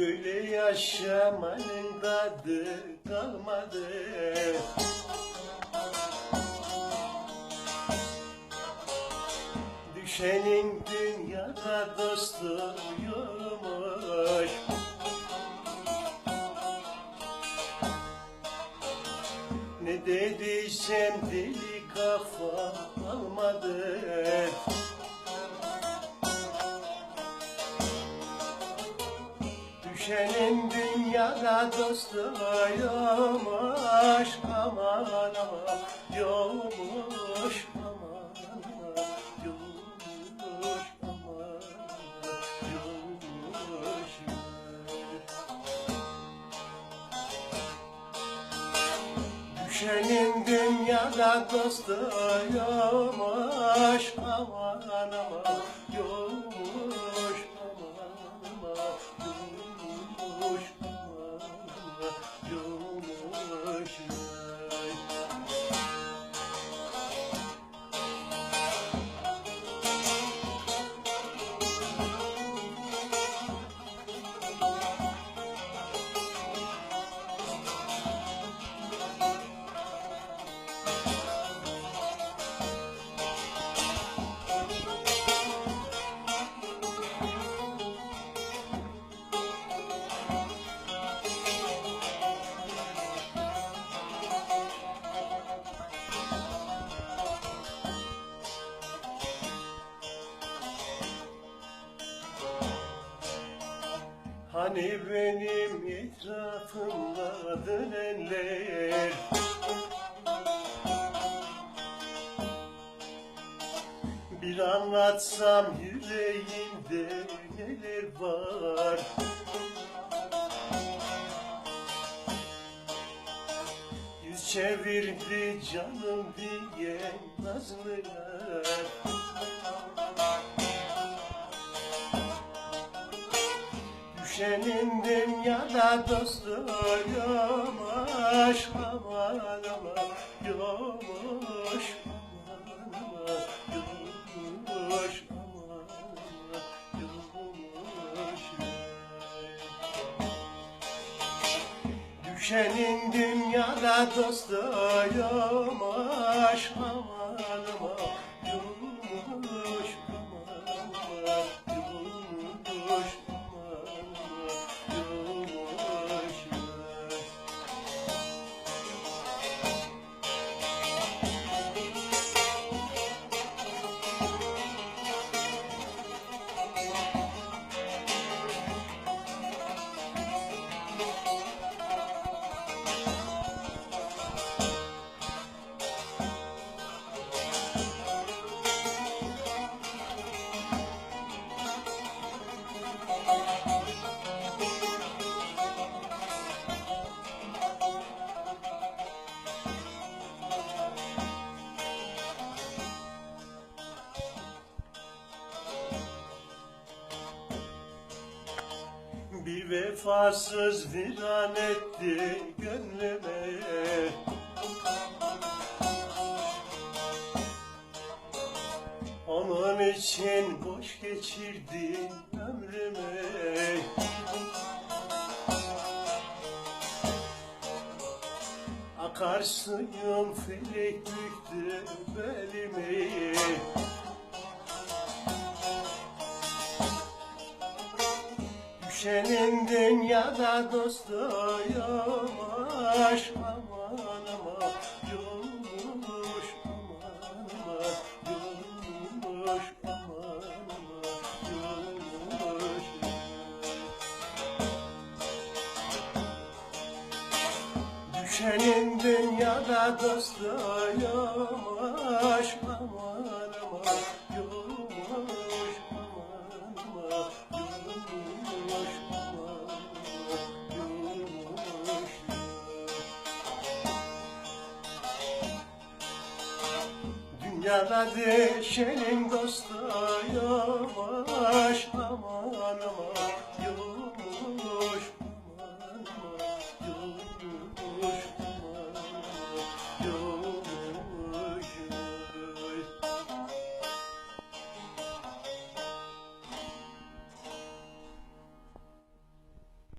Böyle yaşamanın tadı kalmadı. Düşenin dünyada dostu yokmuş. Ne dediysem deli kafa almadı Düşenin dünyada dostu yokmuş Aman aman yokmuş Aman Düşenin dünyada dostu yokmuş Aman aman Hani benim etrafımda dönenler Bir anlatsam yüreğimde neler var? Yüz çevirdi canım diye nazlılar Düşenin dünyada dostu yokmuş Aman aman yokmuş Düşenin dünyada dostu yokmuş Aman vefasız viran etti gönlüme. Onun için boş geçirdim ömrümü Akarsuyum felek büktü belimi Düşenin dünyada dostu yokmuş Aman aman yokmuş Aman aman yokmuş Aman aman yokmuş Düşenin dünyada dostu yokmuş Aman Dünyada düşenin dostu yokmuş Aman aman